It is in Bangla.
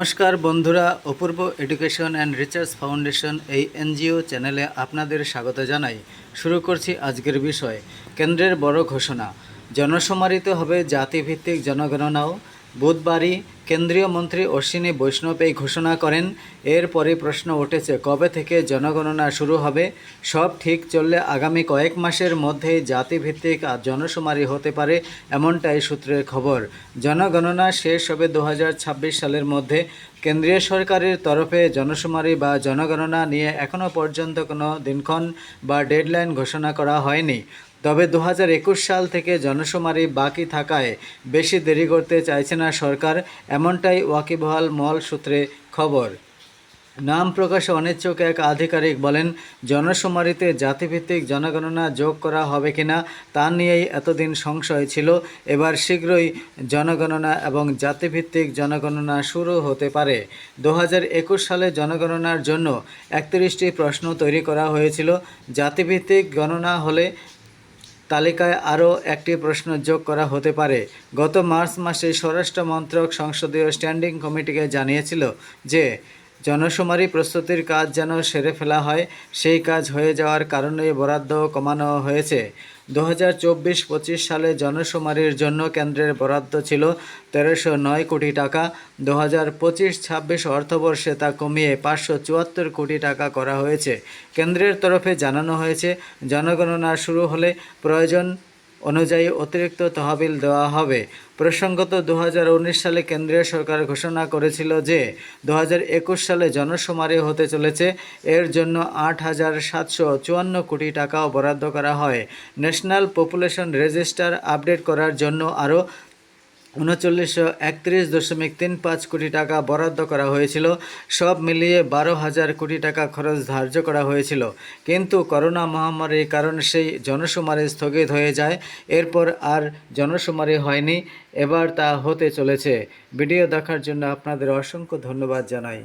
নমস্কার বন্ধুরা, Apurba education and research foundation এই এনজিও চ্যানেলে আপনাদের স্বাগত জানাই। শুরু করছি আজকের বিষয়, কেন্দ্রের বড় ঘোষণা। জনসমারিত হবে জাতিভিত্তিক জনগণনাও। বুধবারই কেন্দ্রীয় মন্ত্রী অশ্বিনী বৈষ্ণব এই ঘোষণা করেন এরপরে প্রশ্ন উঠেছে, কবে থেকে জনগণনা শুরু হবে? সব ঠিক চললে আগামী কয়েক মাসের মধ্যেই জাতিভিত্তিক জনশুমারি হতে পারে এমনটাই সূত্রের খবর। জনগণনা শেষ হবে দু হাজার ছাব্বিশ সালের মধ্যে। কেন্দ্রীয় সরকারের তরফে জনশুমারি বা জনগণনা নিয়ে এখনও পর্যন্ত কোনো দিনক্ষণ বা ডেডলাইন ঘোষণা করা হয়নি। তবে দু হাজার একুশ সাল থেকে জনশুমারি বাকি থাকায় বেশি দেরি করতে চাইছে না সরকার, এমনটাই ওয়াকিবহাল মল সূত্রে খবর। নাম প্রকাশে অনিচ্ছুক এক আধিকারিক বলেন জনশুমারিতে জাতিভিত্তিক জনগণনা যোগ করা হবে কিনা তা নিয়েই এতদিন সংশয় ছিল। এবার শীঘ্রই জনগণনা এবং জাতিভিত্তিক জনগণনা শুরু হতে পারে। দু হাজার একুশ সালে জনগণনার জন্য একত্রিশটি প্রশ্ন তৈরি করা হয়েছিল। জাতিভিত্তিক গণনা হলে তালিকায় আরও একটি প্রশ্ন যোগ করা হতে পারে। গত মার্চ মাসে স্বরাষ্ট্র মন্ত্রক সংসদীয় স্ট্যান্ডিং কমিটিকে জানিয়েছিল যে জনশুমারি প্রস্তুতির কাজ যেন সেরে ফেলা হয়, সেই কাজ হয়ে যাওয়ার কারণে বরাদ্দ কমানো হয়েছে। দু হাজার চব্বিশ পঁচিশ সালে জনশুমারির জন্য কেন্দ্রের বরাদ্দ ছিল তেরোশো নয় কোটি টাকা দু হাজার পঁচিশ ছাব্বিশ অর্থবর্ষে তা কমিয়ে পাঁচশো চুয়াত্তর কোটি টাকা করা হয়েছে। কেন্দ্রের তরফে জানানো হয়েছে, জনগণনা শুরু হলে প্রয়োজন অনুযায়ী অতিরিক্ত তহবিল দেওয়া হবে। প্রসঙ্গত দু হাজার উনিশ সালে কেন্দ্রীয় সরকার ঘোষণা করেছিল যে দু হাজার একুশ সালে জনশুমারি হতে চলেছে। এর জন্য আট হাজার সাতশো চুয়ান্ন কোটি টাকাও বরাদ্দ করা হয়। ন্যাশনাল পপুলেশন রেজিস্টার আপডেট করার জন্য আরও উনচল্লিশশো একত্রিশ দশমিক তিন পাঁচ কোটি টাকা বরাদ্দ করা হয়েছিল। সব মিলিয়ে বারো হাজার কোটি টাকা খরচ ধার্য করা হয়েছিল। কিন্তু করোনা মহামারীর কারণে সেই জনশুমারি স্থগিত হয়ে যায়। এরপর আর জনশুমারি হয়নি। এবার তা হতে চলেছে। ভিডিও দেখার জন্য আপনাদের অসংখ্য ধন্যবাদ জানাই।